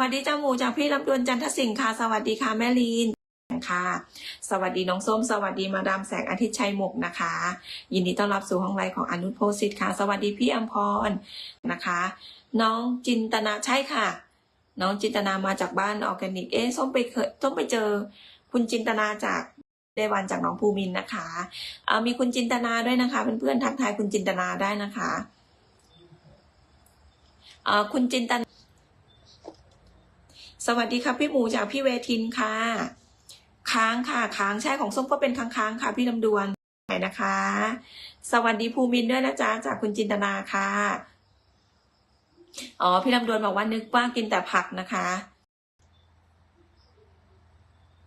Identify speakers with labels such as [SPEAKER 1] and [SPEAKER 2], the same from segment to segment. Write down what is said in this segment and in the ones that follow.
[SPEAKER 1] วัสดีจ้าหมูจากพี่ลำดวนจันทสิงห์ค่ะ สวัสดีค่ะแม่ลีนค่ะ สวัสดีน้องส้ม สวัสดีมาดามแสงอาทิตย์ชัยหมกนะคะ ยินดีต้อนรับสู่ห้องไลฟ์ของอนุโพสิทธิ์ค่ะ สวัสดีพี่อัมพรนะคะ น้องจินตนาใช่ค่ะ น้องจินตนามาจากบ้านออร์แกนิก เอ๊ส้มไปเคยส้มไปเจอ คุณจินตนาจากเดวันจากน้องภูมินนะคะเอมีคุณจินตนาด้วยนะคะเพื่อนๆทักทายคุณจินตนาได้นะคะเอคุณจินตนา สวัสดีค่ะพี่หมูจากพี่เวทินค่ะ ค้างค่ะ ค้างใช่ของส้มก็เป็นค้างๆค่ะ พี่ลำดวนไหนนะคะ สวัสดีภูมินด้วยนะจ๊ะจากคุณจินตนาค่ะ อ๋อพี่ลำดวนบอกว่านึกว่ากินแต่ผักนะคะ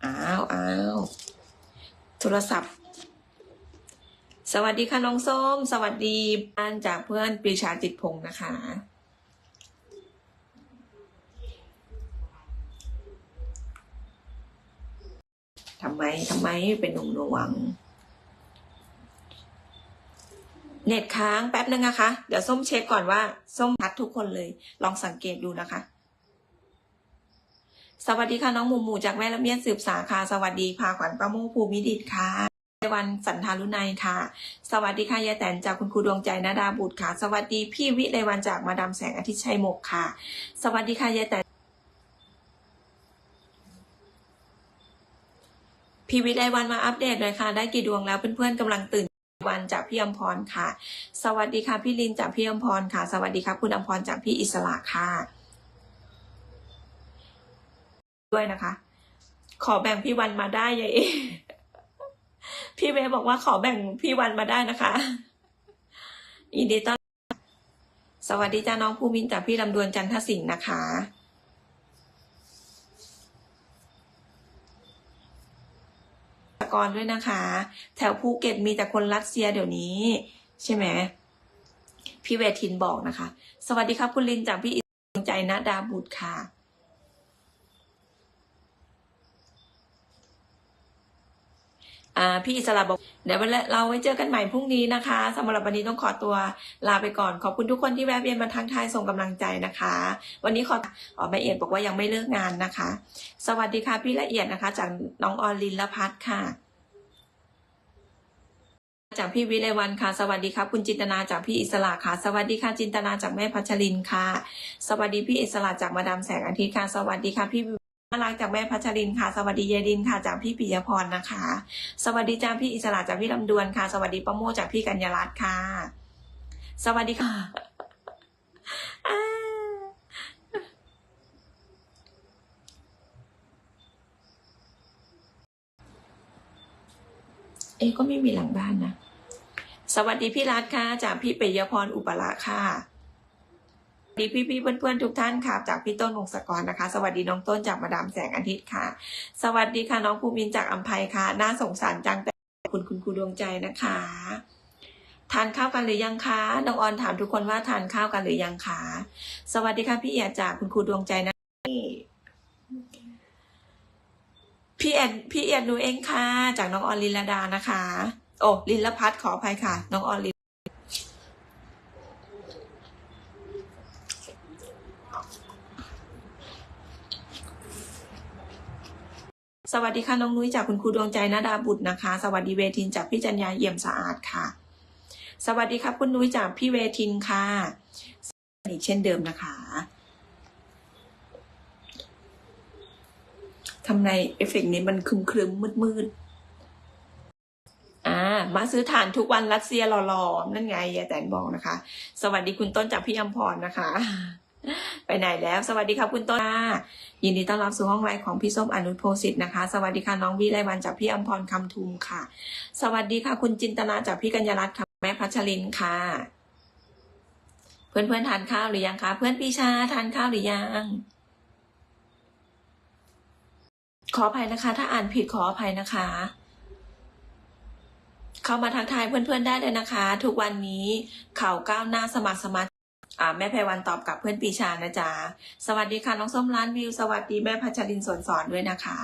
[SPEAKER 1] อ้าวอ้าวโทรศัพท์ สวัสดีค่ะน้องส้ม สวัสดีบ้านจากเพื่อนปีชาจิตพงศ์นะคะ ทำไมทำไมเป็นหนุ่มหน่วง เน็ตค้างแป๊บนึงนะคะ เดี๋ยวส้มเช็คก่อนว่า ส้มทัดทุกคนเลย ลองสังเกตดูนะคะ สวัสดีค่ะน้องหมูหมูจากแม่ละเมียดสืบสาค่ะ สวัสดีพาขวัญประโมภูมิดิตค่ะวันสันทารุณัยค่ะ สวัสดีค่ะยายแตนจากคุณครูดวงใจนาดาบุตรค่ะ สวัสดีพี่วิไลวันจากมาดามแสงอาทิตย์ชัยหมกค่ะ สวัสดีค่ะยายแตน พีวิไลวันมาอัปเดตหน่อยค่ะ ได้กี่ดวงแล้วเพื่อนๆกำลังตื่นวันจากพี่อมพรค่ะ สวัสดีค่ะพี่ลินจากพี่อมพรค่ะ สวัสดีครับคุณอมพรจากพี่อิสระค่ะ ด้วยนะคะ ขอแบ่งพี่วันมาได้ยายเอพี่เวบอกว่าขอแบ่งพี่วันมาได้นะคะยินดีต้อนรับสวัสดีจ้าน้องภูมินจากพี่ลำดวนจันทสิงห์นะคะ กรด้วยนะคะ แถวภูเก็ตมีแต่คนรัสเซียเดี๋ยวนี้ ใช่ไหมพี่เวทินบอกนะคะ สวัสดีครับคุณลินจากพี่อิสใจนะดาบุตรค่ะพี่อิสระบอกเดี๋ยวเราไว้เจอกันใหม่พรุ่งนี้นะคะสำหรับวันนี้ต้องขอตัวลาไปก่อน ขอบคุณทุกคนที่แวะเวียนมาทักทายส่งกำลังใจนะคะ วันนี้ขอออแม่เอียดบอกว่ายังไม่เลิกงานนะคะ สวัสดีค่ะพี่ละเอียดนะคะ จากน้องออลินละพัฒค่ะ จากพี่วิไลวันค่ะ สวัสดีครับคุณจินตนาจากพี่อิสระค่ะ สวัสดีค่ะจินตนาจากแม่พัชรินค่ะ สวัสดีพี่อิสระจากมาดามแสงอาทิตย์ค่ะ สวัสดีค่ะพี่น่ารักจากแม่พัชรินค่ะ สวัสดีเยดินค่ะ จากพี่ปิยพรนะคะ สวัสดีจ้าพี่อิสระจากพี่ลำดวนค่ะ สวัสดีป้าโมจากพี่กัญญารัตน์ค่ะ สวัสดีค่ะเอ๊ก็ไม่มีหลังบ้านนะ สวัสดีพี่รัตค่ะจากพี่ปิยพรอุปละค่ะสวัสดีพี่พี่เพื่อนๆทุกท่านค่ะจากพี่ต้นวงศกรนะคะ สวัสดีน้องต้นจากมาดามแสงอาทิตย์ค่ะ สวัสดีค่ะน้องภูมินจากอัมภัยค่ะ น่าสงสารจังแต่คุณคุณครูดวงใจนะคะ ทานข้าวกันหรือยังคะน้องออนถามทุกคนว่าทานข้าวกันหรือยังคะสวัสดีค่ะพี่เอียจากคุณครูดวงใจนะพี่เอ็ดพี่เอียดหนูเองค่ะจากน้องออนลินลดานะคะ โอ้ลินละพัฒน์ขออภัยค่ะ น้องออนลินสวัสดีค่ะน้องนุ้ยจากคุณครูดวงใจนาดาบุตรนะคะ สวัสดีเวทินจากพี่จัญญาเยี่ยมสะอาดค่ะ สวัสดีครับคุณนุ้ยจากพี่เวทินค่ะอีกเช่นเดิมนะคะทำในเอฟเฟกต์นี้มันครึมครึมมืดมืด มาซื้อฐานทุกวันรัสเซียหล่อๆนั่นไงยายแตนบอกนะคะ สวัสดีคุณต้นจากพี่อมพรนะคะ ไปไหนแล้ว สวัสดีครับคุณต้นยินดีต้อนรับสู่ห้องไลฟ์ของพี่ส้มอนุโพสิตนะคะ สวัสดีค่ะน้องวิไลวันจากพี่อมพรคำทุมค่ะ สวัสดีค่ะ คุณจินตนาจากพี่กัญญารัตน์ค่ะแม่พัชรินค่ะ เพื่อนเพื่อนๆทานข้าวหรือยังคะเพื่อนปีชาทานข้าวหรือยังขออภัยนะคะ ถ้าอ่านผิดขออภัยนะคะ เข้ามาทักทายเพื่อนๆได้เลยนะคะ ทุกวันนี้เข่าก้าวหน้าสมัครสมาชิกแม่ไพรวันตอบกับเพื่อนปีชานะจ๊ะ สวัสดีค่ะน้องส้มล้านวิว สวัสดีแม่พัชรินสวนสอนด้วยนะคะ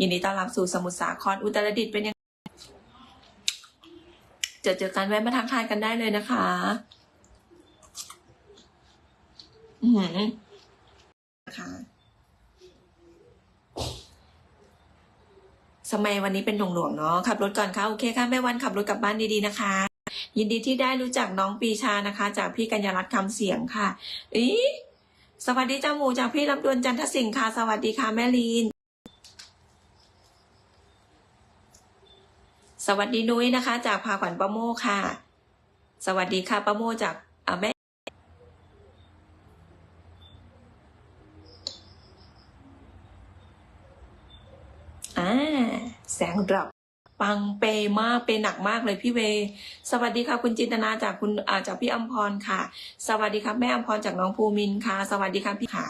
[SPEAKER 1] ยินดีต้อนรับสู่สมุทรสาครอุตรดิตถ์เป็นยังเจอเจอกันแวะมาทักทายกันได้เลยนะคะ อือหือนะคะ สมัยวันนี้เป็นหน่วงๆเนาะขับรถก่อนค่ะโอเคค่ะแม่วันขับรถกลับบ้านดีๆนะคะ ยินดีที่ได้รู้จักน้องปีชานะคะ จากพี่กัญญารัตน์คำเสียงค่ะอีสวัสดีจ้าหมูจากพี่ลำดวนจันทสิงห์ค่ะ สวัสดีค่ะแม่ลีนสวัสดีนุ้ยนะคะ จากพาขวัญประโมค่ะ สวัสดีค่ะประโมจากอ่าแม่ อ่า แสงดรอปปังเปมากเปหนักมากเลยพี่เว สวัสดีค่ะคุณจินตนาจากคุณอาจากพี่อมพรค่ะ สวัสดีครับแม่อมพรจากน้องภูมินค่ะ สวัสดีค่ะพี่ขา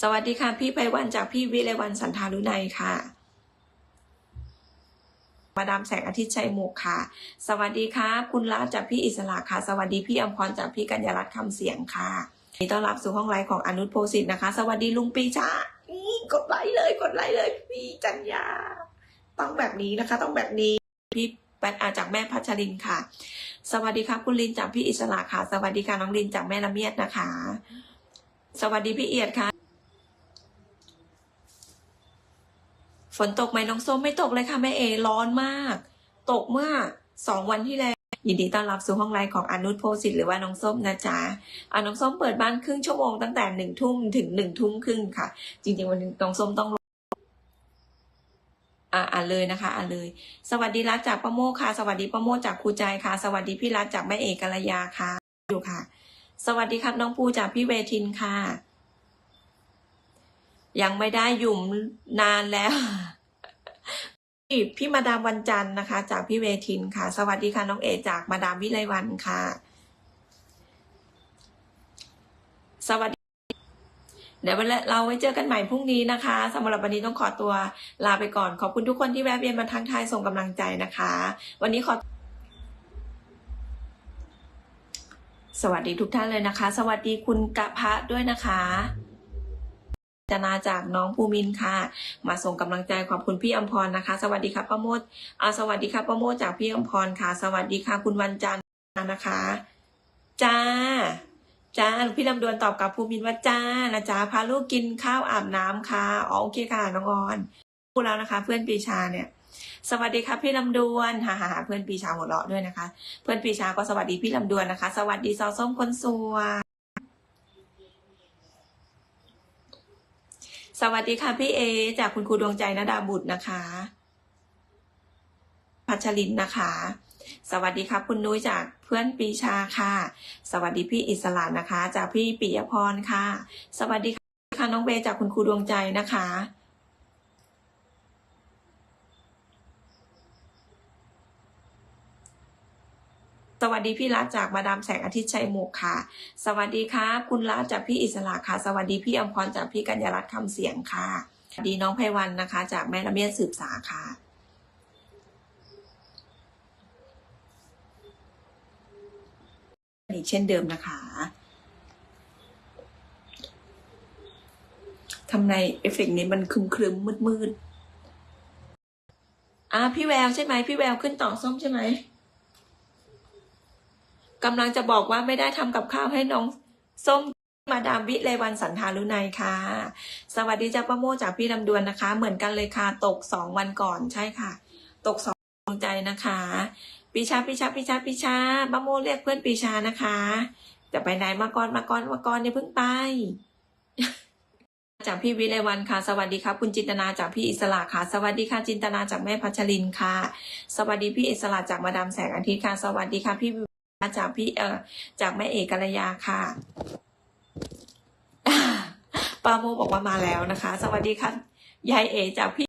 [SPEAKER 1] สวัสดีค่ะพี่ไพวันจากพี่วิไลวันสันทารุไนยค่ะมาดามแสงอาทิตย์ชัยมุกค่ะ สวัสดีค่ะคุณรัตจากพี่อิสระค่ะ สวัสดีพี่อมพรจากพี่กัญญารัตน์คำเสียงค่ะยินดีต้อนรับสู่ห้องไลฟ์ของอนุชโพสิทธ์นะคะ สวัสดีลุงปีชา กดไลค์เลยกดไลค์เลย พี่จัญญาต้องแบบนี้นะคะ ต้องแบบนี้พี่แปดอาจากแม่พัชรินค่ะ สวัสดีครับคุณลินจากพี่อิสระค่ะ สวัสดีค่ะน้องลินจากแม่ละเมียดนะคะ สวัสดีพี่เอียดค่ะฝนตกไหมน้องส้มไม่ตกเลยค่ะแม่เอร้อนมาก ตกเมื่อสองวันที่แล้ว ยินดีต้อนรับสู่ห้องไลน์ของอนุชโพสิทธิ์หรือว่าน้องส้มนะจ๊ะอะน้องส้มเปิดบ้านครึ่งชั่วโมงตั้งแต่หนึ่งทุ่มถึงหนึ่งทุ่มครึ่งค่ะ จริงๆวันนี้น้องส้มต้องอ่าอ่านเลยนะคะอ่านเลย สวัสดีรักจากป้าโมค่ะ สวัสดีป้าโมจากครูใจค่ะ สวัสดีพี่รักจากแม่เอกกัลยาค่ะอยู่ค่ะ สวัสดีครับน้องปูจากพี่เวทินค่ะ ยังไม่ได้หยุ่มนานแล้ว พี่มาดามวันจันทร์นะคะ จากพี่เวทินค่ะ สวัสดีค่ะน้องเอจากมาดามวิไลวันค่ะ สวัสดี เดี๋ยววันละเราไว้เจอกันใหม่พรุ่งนี้นะคะสำหรับวันนี้ต้องขอตัวลาไปก่อน ขอบคุณทุกคนที่แวะเวียนมาทักทายส่งกำลังใจนะคะ วันนี้ขอ สวัสดีทุกท่านเลยนะคะ สวัสดีคุณกะพะด้วยนะคะ จนาจากน้องภูมินค่ะ มาส่งกำลังใจขอบคุณพี่อมพรนะคะ สวัสดีค่ะป้าโมดอ่าสวัสดีค่ะป้าโมดจากพี่อมพรค่ะ สวัสดีค่ะคุณวันจันทร์นะคะ จ้า จ้าพี่ลำดวนตอบกับภูมินว่าจ้านะจ๊ะพาลูกกินข้าวอาบน้ำค่ะอ๋อโอเคค่ะน้องออนพูดแล้วนะคะ เพื่อนปีชาเนี่ยสวัสดีครับพี่ลำดวนฮ่าฮ่าฮ่าเพื่อนปีชาหัวเราะด้วยนะคะ เพื่อนปีชาก็สวัสดีพี่ลำดวนนะคะ สวัสดีซอส้มคนสวย สวัสดีค่ะพี่เอ จากคุณครูดวงใจนดาบุตรนะคะ พัชรินนะคะ สวัสดีครับคุณนุ้ยจากเพื่อนปีชาค่ะ สวัสดีพี่อิสระนะคะ จากพี่ปิยพรค่ะ สวัสดีค่ะน้องเบย์จากคุณครูดวงใจนะคะ สวัสดีพี่รัฐจากมาดามแสงอาทิตย์ชัยมุกค่ะ สวัสดีครับคุณรัฐจากพี่อิสระค่ะ สวัสดีพี่อมพรจากพี่กัญญารัตน์คำเสียงค่ะสวัสดีน้องไพวันนะคะ จากแม่ละเมียดสืบสาค่ะอีกเช่นเดิมนะคะทำในเอฟเฟกต์นี้มันครึมครึมมืดมืดอะพี่แววใช่ไหมพี่แววขึ้นต่อส้มใช่ไหม กำลังจะบอกว่าไม่ได้ทำกับข้าวให้น้องส้มมาดามวิเลวันสันทารุไนยค่ะ สวัสดีจ้าป้าโมจากพี่ลำดวนนะคะ เหมือนกันเลยค่ะ ตกสองวันก่อนใช่ค่ะ ตกสองใจนะคะปีชาปีชาปีชาปีชาป้าโมเรียกเพื่อนปีชานะคะ จะไปไหนมาก่อนมาก่อนมาก่อนเนี่ยเพิ่งไป จากพี่วิไลวันค่ะ สวัสดีครับคุณจินตนาจากพี่อิสระค่ะ สวัสดีค่ะจินตนาจากแม่พัชรินค่ะ สวัสดีพี่อิสระจากมาดามแสงอาทิตย์ค่ะ สวัสดีค่ะพี่ จากพี่เอ่อจากแม่เอกกัลยาค่ะปาโมบอกว่ามาแล้วนะคะ สวัสดีค่ะ ยายเอจากพี่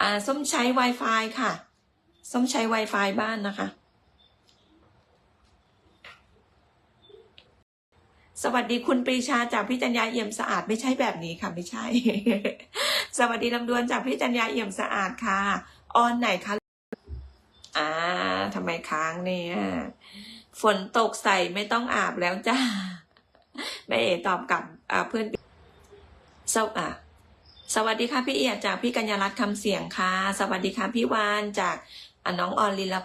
[SPEAKER 1] อ่าส้มใช้ Wi-Fi ค่ะ ส้มใช้ Wi-Fi บ้านนะคะ สวัสดีคุณปรีชาจากพี่จัญญาเอี่ยมสะอาดไม่ใช่แบบนี้ค่ะ ไม่ใช่ สวัสดีลำดวนจากพี่จัญญาเอี่ยมสะอาดค่ะ ออนไหนคะ อ่าทำไมค้างเนี่ย ฝนตกใส่ไม่ต้องอาบแล้วจ้าแม่เอตอบกลับอ่าเพื่อนสวอะสวัสดีค่ะพี่เอียดจากพี่กัญญารัตน์คำเสียงค่ะ สวัสดีค่ะพี่วานจากอะน้องออนลิล